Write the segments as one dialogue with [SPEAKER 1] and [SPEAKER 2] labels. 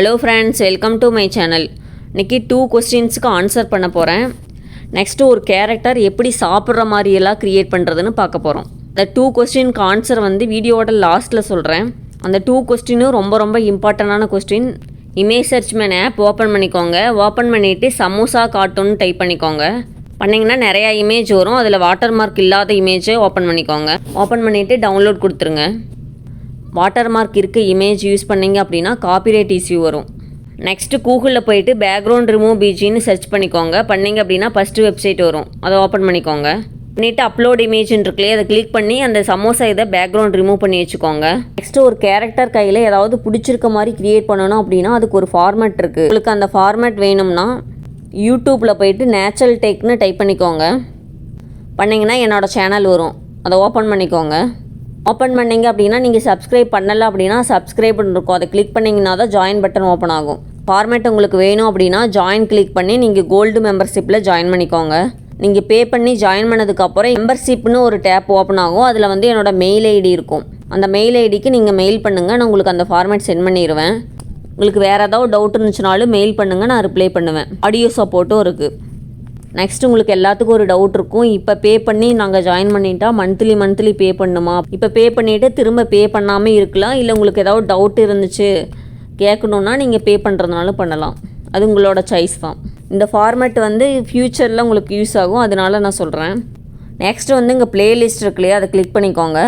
[SPEAKER 1] Hello friends welcome to my channel இன்றைக்கி two கொஸ்டின்ஸுக்கு answer பண்ண போகிறேன் நெக்ஸ்ட்டு ஒரு கேரக்டர் எப்படி சாப்பிட்ற மாதிரியெல்லாம் க்ரியேட் பண்ணுறதுன்னு பார்க்க போகிறோம் அந்த டூ கொஸ்டினுக்கு ஆன்சர் வந்து வீடியோவோட லாஸ்ட்டில் சொல்கிறேன் அந்த டூ கொஸ்டினும் ரொம்ப ரொம்ப இம்பார்ட்டண்டான question image search man app open பண்ணிக்கோங்க. ஓப்பன் பண்ணிவிட்டு சமோசா கார்ட்டூன் டைப் பண்ணிக்கோங்க. பண்ணிங்கன்னா நிறையா இமேஜ் வரும். அதில் வாட்டர் மார்க் இல்லாத இமேஜை ஓப்பன் பண்ணிக்கோங்க. ஓப்பன் பண்ணிவிட்டு டவுன்லோட் கொடுத்துருங்க. வாட்டர் மார்க் இருக்க இமேஜ் யூஸ் பண்ணீங்க அப்படின்னா காப்பிரைட் இஷ்யூ வரும். நெக்ஸ்ட்டு கூகுளில் போயிட்டு பேக்ரவுண்ட் ரிமூவ் பிஜின்னு சர்ச் பண்ணிக்கோங்க. பண்ணீங்க அப்படின்னா ஃபஸ்ட்டு வெப்சைட் வரும். அதை ஓப்பன் பண்ணிக்கோங்க. பண்ணிவிட்டு அப்லோட் இமேஜ்னு இருக்குல்லையே அதை கிளிக் பண்ணி அந்த சமோசா இதை பேக்ரவுண்ட் ரிமூவ் பண்ணி வச்சுக்கோங்க. நெக்ஸ்ட்டு ஒரு கேரக்டர் கையில் ஏதாவது பிடிச்சிருக்க மாதிரி கிரியேட் பண்ணணும் அப்படின்னா அதுக்கு ஒரு ஃபார்மேட் இருக்குது உங்களுக்கு அந்த ஃபார்மேட் வேணும்னா யூடியூப்பில் போயிட்டு நேச்சுரல் டெக்னு டைப் பண்ணிக்கோங்க. பண்ணிங்கன்னா என்னோடய சேனல் வரும். அதை ஓப்பன் பண்ணிக்கோங்க. ஓப்பன் பண்ணீங்க அப்படின்னா நீங்கள் சப்ஸ்கிரைப் பண்ணலை அப்படின்னா சப்ஸ்கிரைப் இருக்கும். அதை கிளிக் பண்ணிங்கன்னா தான் ஜாயின் பட்டன் ஓப்பன் ஆகும். ஃபார்மேட் உங்களுக்கு வேணும் அப்படின்னா ஜாயின் கிளிக் பண்ணி நீங்கள் கோல்டு மெம்பர்ஷிப்பில் ஜாயின் பண்ணிக்கோங்க. நீங்கள் பே பண்ணி ஜாயின் பண்ணதுக்கப்புறம் மெம்பர்ஷிப்னு ஒரு டேப் ஓப்பன் ஆகும். அதில் வந்து என்னோட மெயில் ஐடி இருக்கும். அந்த மெயில் ஐடிக்கு நீங்கள் மெயில் பண்ணுங்கள் நான் உங்களுக்கு அந்த ஃபார்மேட் சென்ட் பண்ணிடுவேன் உங்களுக்கு வேறு ஏதாவது டவுட் இருந்துச்சுனாலும் மெயில் பண்ணுங்கள் நான் ரிப்ளை பண்ணுவேன். ஆடியோ சப்போர்ட்டும் இருக்குது நெக்ஸ்ட் உங்களுக்கு எல்லாத்துக்கும் ஒரு டவுட் இருக்கும். இப்போ பே பண்ணி நாங்கள் ஜாயின் பண்ணிட்டா மந்த்லி மந்த்லி பே பண்ணுமா? இப்போ பே பண்ணிவிட்டு திரும்ப பே பண்ணாமல் இருக்கலாம். இல்லை உங்களுக்கு ஏதாவது டவுட் இருந்துச்சு கேட்கணுன்னா நீங்கள் பே பண்ணுறதுனாலும் பண்ணலாம். அது உங்களோட சாய்ஸ் தான். இந்த ஃபார்மேட் வந்து ஃப்யூச்சரில் உங்களுக்கு யூஸ் ஆகும். அதனால நான் சொல்கிறேன் நெக்ஸ்ட் வந்து இங்கே பிளேலிஸ்ட் இருக்கு இல்லையா? அதை கிளிக் பண்ணிக்கோங்க.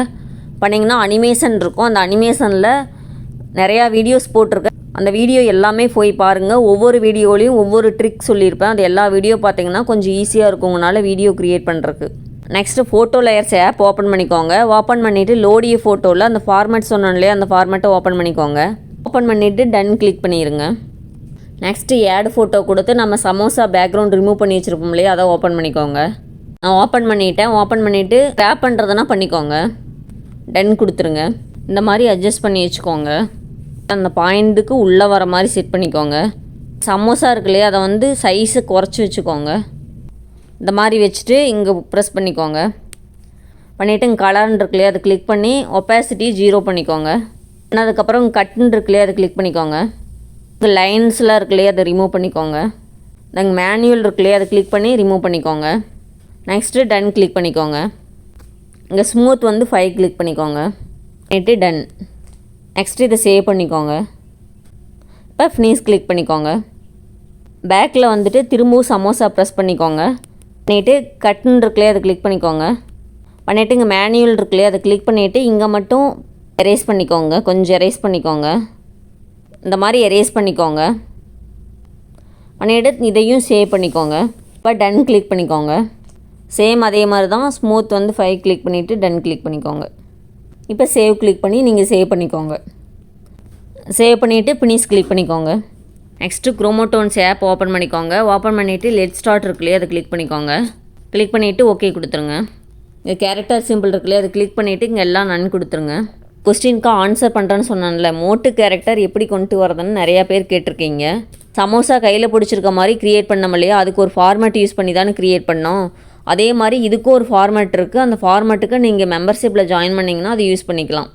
[SPEAKER 1] பண்ணிங்கன்னா அனிமேஷன் இருக்கும். அந்த அனிமேஷனில் நிறையா வீடியோஸ் போட்டிருக்கேன். அந்த வீடியோ எல்லாமே போய் பாருங்கள் ஒவ்வொரு வீடியோலையும் ஒவ்வொரு ட்ரிக் சொல்லியிருப்பேன். அது எல்லா வீடியோ பார்த்தீங்கன்னா கொஞ்சம் ஈஸியாக இருக்கும் உங்களால் வீடியோ க்ரியேட் பண்ணுறதுக்கு next photo layers app open பண்ணிக்கோங்க. ஓப்பன் பண்ணிவிட்டு லோடிய ஃபோட்டோவில் அந்த ஃபார்மேட் சொன்னோம் இல்லையா அந்த ஃபார்மேட்டை ஓப்பன் பண்ணிக்கோங்க. ஓப்பன் பண்ணிவிட்டு டன் கிளிக் பண்ணிடுங்க நெக்ஸ்ட்டு ஆட் ஃபோட்டோ கொடுத்து நம்ம சமோசா பேக்ரவுண்ட் ரிமூவ் பண்ணி வச்சுருப்போம் இல்லையா அதை ஓப்பன் பண்ணிக்கோங்க. நான் ஓப்பன் பண்ணிட்டேன். ஓப்பன் பண்ணிவிட்டு டேப் பண்ணுறதுனா பண்ணிக்கோங்க. டன் கொடுத்துருங்க. இந்த மாதிரி அட்ஜஸ்ட் பண்ணி வச்சுக்கோங்க. அந்த பாயிண்ட்டுக்கு உள்ளே வர மாதிரி செட் பண்ணிக்கோங்க. சமோசா இருக்கு இல்லையா அதை வந்து சைஸை குறைச்சி வச்சுக்கோங்க. இந்த மாதிரி வச்சுட்டு இங்கே ப்ரெஸ் பண்ணிக்கோங்க. பண்ணிவிட்டு இங்கே கலர்னு இருக்கு இல்லையா அதை கிளிக் பண்ணி ஒப்பாசிட்டி ஜீரோ பண்ணிக்கோங்க. அதுக்கப்புறம் கட்டுன்னு இருக்கு இல்லையா அதை கிளிக் பண்ணிக்கோங்க. இங்கே லைன்ஸ்லாம் இருக்கு இல்லையா அதை ரிமூவ் பண்ணிக்கோங்க. நாங்கள் மேனுவல் இருக்கு இல்லையா அதை கிளிக் பண்ணி ரிமூவ் பண்ணிக்கோங்க. நெக்ஸ்ட்டு டன் கிளிக் பண்ணிக்கோங்க. இங்கே ஸ்மூத் வந்து ஃபைவ் கிளிக் பண்ணிக்கோங்க. பண்ணிட்டு டன் நெக்ஸ்ட்டு இதை சேவ் பண்ணிக்கோங்க. இப்போ ஃபினிஷ் கிளிக் பண்ணிக்கோங்க. பேக்கில் வந்துட்டு திரும்பவும் சமோசா ப்ரெஸ் பண்ணிக்கோங்க. பண்ணிவிட்டு கட்டுன்னு இருக்குல்லையே அதை கிளிக் பண்ணிக்கோங்க. பண்ணிவிட்டு இங்கே மேனுவல் இருக்குல்லையே அதை கிளிக் பண்ணிவிட்டு இங்கே மட்டும் எரேஸ் பண்ணிக்கோங்க. கொஞ்சம் எரேஸ் பண்ணிக்கோங்க. இந்த மாதிரி எரேஸ் பண்ணிக்கோங்க. பண்ணிவிட்டு இதையும் சேவ் பண்ணிக்கோங்க. இப்போ டன் கிளிக் பண்ணிக்கோங்க. சேம் அதே மாதிரி தான் ஸ்மூத் வந்து ஃபைவ் கிளிக் பண்ணிவிட்டு டன் கிளிக் பண்ணிக்கோங்க. இப்போ சேவ் கிளிக் பண்ணி நீங்கள் சேவ் பண்ணிக்கோங்க. சேவ் பண்ணிவிட்டு பினிஸ் கிளிக் பண்ணிக்கோங்க. நெக்ஸ்ட்டு குரோமோட்டோன்ஸ் ஆப் ஓப்பன் பண்ணிக்கோங்க. ஓப்பன் பண்ணிவிட்டு லெட் ஸ்டார்ட் இருக்குல்லையே அதை கிளிக் பண்ணிக்கோங்க. கிளிக் பண்ணிவிட்டு ஓகே கொடுத்துருங்க. இங்கே கேரக்டர் சிம்பிள் இருக்குல்லையே அதை கிளிக் பண்ணிவிட்டு இங்கே எல்லாம் நன் கொடுத்துருங்க. கொஸ்டின்க்கு ஆன்சர் பண்ணுறேன்னு சொன்னான்ல மோட்டு கேரக்டர் எப்படி கொண்டு வரதுன்னு நிறையா பேர் கேட்டிருக்கீங்க. சமோசா கையில் பிடிச்சிருக்க மாதிரி க்ரியேட் பண்ணோம் இல்லையா அதுக்கு ஒரு ஃபார்மேட் யூஸ் பண்ணி தானே க்ரியேட் பண்ணோம். அதே மாதிரி இதுக்கும் ஒரு ஃபார்மேட் இருக்குது அந்த ஃபார்மேட்டுக்கு நீங்கள் மெம்பர்ஷிப்பில் ஜாயின் பண்ணிங்கன்னா அது யூஸ் பண்ணிக்கலாம்.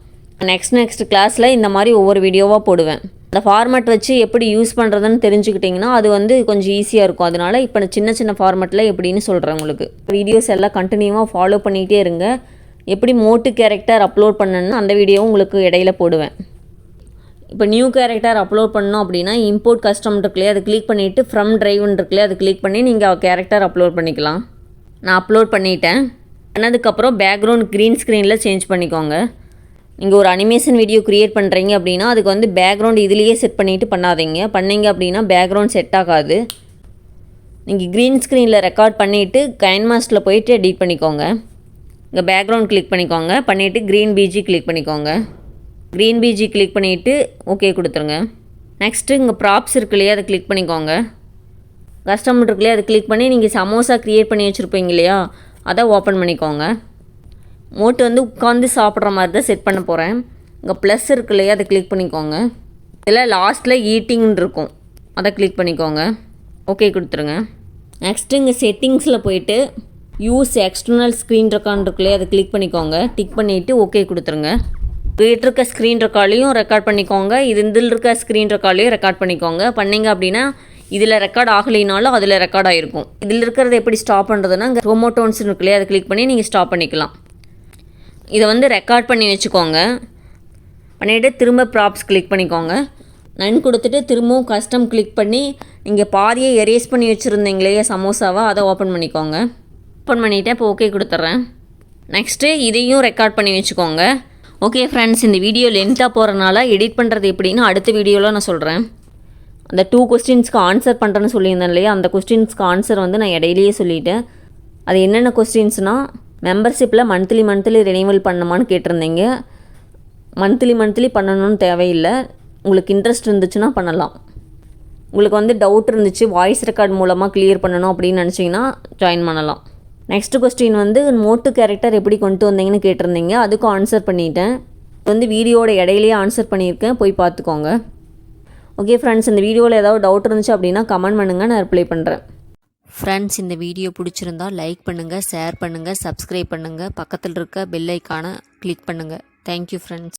[SPEAKER 1] நெக்ஸ்ட் நெக்ஸ்ட் கிளாஸில் இந்த மாதிரி ஒவ்வொரு வீடியோவாக போடுவேன். அந்த ஃபார்மேட் வச்சு எப்படி யூஸ் பண்ணுறதுன்னு தெரிஞ்சுக்கிட்டிங்கன்னா அது வந்து கொஞ்சம் ஈஸியாக இருக்கும். அதனால இப்போ சின்ன சின்ன ஃபார்மேட்டில் எப்படின்னு சொல்கிறேன் உங்களுக்கு. வீடியோஸ் எல்லாம் கண்டினியூவாக ஃபாலோ பண்ணிகிட்டே இருங்க. எப்படி மோட்டு கேரக்டர் அப்லோட் பண்ணணும்னு அந்த வீடியோவும் உங்களுக்கு இடையில போடுவேன். இப்போ நியூ கேரக்டர் அப்லோட் பண்ணோம் அப்படின்னா இம்போர்ட் கஸ்டம் இருக்குல்லையே அதை கிளிக் பண்ணிவிட்டு ஃப்ரம் ட்ரைவ்னு இருக்குல்லையே அதை கிளிக் பண்ணி நீங்கள் கேரக்டர் அப்லோட் பண்ணிக்கலாம். நான் அப்லோட் பண்ணிட்டேன். பண்ணதுக்கப்புறம் பேக்ரவுண்ட் க்ரீன் ஸ்க்ரீனில் சேஞ்ச் பண்ணிக்கோங்க. நீங்கள் ஒரு அனிமேஷன் வீடியோ க்ரியேட் பண்ணுறீங்க அப்படின்னா அதுக்கு வந்து பேக்ரவுண்ட் இதுலேயே செட் பண்ணிவிட்டு பண்ணாதீங்க. பண்ணீங்க அப்படின்னா பேக்ரவுண்ட் செட் ஆகாது. நீங்கள் க்ரீன் ஸ்க்ரீனில் ரெக்கார்ட் பண்ணிவிட்டு கைன்மாஸ்டில் போயிட்டு எடிட் பண்ணிக்கோங்க. இங்கே பேக்ரவுண்ட் கிளிக் பண்ணிக்கோங்க. பண்ணிவிட்டு க்ரீன் பிஜி கிளிக் பண்ணிக்கோங்க. க்ரீன் பிஜி கிளிக் பண்ணிவிட்டு ஓகே கொடுத்துருங்க. நெக்ஸ்ட்டு இங்கே ப்ராப்ஸ் இருக்கு இல்லையா அதை கிளிக் பண்ணிக்கோங்க. கஸ்டமர் இருக்குல்லையே அதை கிளிக் பண்ணி நீங்கள் சமோசா க்ரியேட் பண்ணி வச்சுருப்பீங்க இல்லையா? அதை ஓப்பன் பண்ணிக்கோங்க. மோட்டு வந்து உட்காந்து சாப்பிட்ற மாதிரி தான் செட் பண்ண போகிறேன் இங்கே ப்ளஸ் இருக்கு இல்லையா? அதை கிளிக் பண்ணிக்கோங்க. இதில் லாஸ்ட்டில் ஈட்டிங்னு இருக்கும். அதை கிளிக் பண்ணிக்கோங்க. ஓகே கொடுத்துருங்க. நெக்ஸ்ட்டு இங்கே செட்டிங்ஸில் போயிட்டு யூஸ் எக்ஸ்டர்னல் ஸ்க்ரீன் ரெக்கார்ட் இருக்கு இல்லையா? அதை கிளிக் பண்ணிக்கோங்க. டிக் பண்ணிவிட்டு ஓகே கொடுத்துருங்க. கிட்ட இருக்க ஸ்க்ரீன் ரெக்கார்டையும் ரெக்கார்ட் பண்ணிக்கோங்க. இது இதில் இருக்க ஸ்க்ரீன் ரெக்கார்டையும் ரெக்கார்ட் பண்ணிக்கோங்க. பண்ணீங்க அப்படின்னா இதில் ரெக்கார்ட் ஆகலைனாலும் அதில் ரெக்கார்ட் ஆகிருக்கும் இதில் இருக்கிறத எப்படி ஸ்டாப் பண்ணுறதுன்னா இங்கே ரோமோட்டோன்ஸ் இருக்கு இல்லையா? அதை கிளிக் பண்ணி நீங்கள் ஸ்டாப் பண்ணிக்கலாம். இதை வந்து ரெக்கார்ட் பண்ணி வச்சுக்கோங்க. பண்ணிவிட்டு திரும்ப ப்ராப்ஸ் கிளிக் பண்ணிக்கோங்க. நன் கொடுத்துட்டு திரும்பவும் கஸ்டம் கிளிக் பண்ணி நீங்கள் பாதியை எரேஸ் பண்ணி வச்சுருந்தீங்களே சமோசாவை அதை ஓப்பன் பண்ணிக்கோங்க. ஓப்பன் பண்ணிவிட்டு இப்போ ஓகே கொடுத்துட்றேன். நெக்ஸ்ட்டு இதையும் ரெக்கார்ட் பண்ணி வச்சுக்கோங்க. ஓகே ஃப்ரெண்ட்ஸ் இந்த வீடியோ லென்த்தாக போகிறனால எடிட் பண்ணுறது எப்படின்னு அடுத்த வீடியோவில் நான் சொல்கிறேன் அந்த டூ கொஸ்டின்ஸ்க்கு ஆன்சர் பண்ணுறேன்னு சொல்லியிருந்தேன் இல்லையா? அந்த கொஸ்டின்ஸ்க்கு ஆன்சர் வந்து நான் இடையிலேயே சொல்லிட்டேன். அது என்னென்ன கொஸ்டின்ஸ்னால் மெம்பர்ஷிப்பில் மந்த்லி மந்த்லி ரினீவல் பண்ணணுமான்னு கேட்டிருந்தீங்க. மந்த்லி மந்த்லி பண்ணணும்னு தேவையில்லை. உங்களுக்கு இன்ட்ரெஸ்ட் இருந்துச்சுன்னா பண்ணலாம். உங்களுக்கு வந்து டவுட் இருந்துச்சு வாய்ஸ் ரெக்கார்ட் மூலமாக க்ளியர் பண்ணணும் அப்படின்னு நினச்சிங்கன்னா ஜாயின் பண்ணலாம். நெக்ஸ்ட் கொஸ்டின் வந்து மோட்டு கேரக்டர் எப்படி கொண்டு வந்தீங்கன்னு கேட்டிருந்தீங்க. அதுக்கும் ஆன்சர் பண்ணிட்டேன். வந்து வீடியோட இடையிலேயே ஆன்சர் பண்ணியிருக்கேன். போய் பார்த்துக்கோங்க. ஓகே ஃப்ரெண்ட்ஸ் இந்த வீடியோவில் ஏதாவது டவுட் இருந்துச்சு அப்படின்னா கமெண்ட் பண்ணுங்கள் நான் ரிப்ளை பண்ணுறேன்
[SPEAKER 2] ஃப்ரெண்ட்ஸ் இந்த வீடியோ பிடிச்சிருந்தா லைக் பண்ணுங்கள் ஷேர் பண்ணுங்கள் சப்ஸ்கிரைப் பண்ணுங்கள் பக்கத்தில் இருக்க பெல் ஐக்கானை கிளிக் பண்ணுங்கள் தேங்க்யூ ஃப்ரெண்ட்ஸ்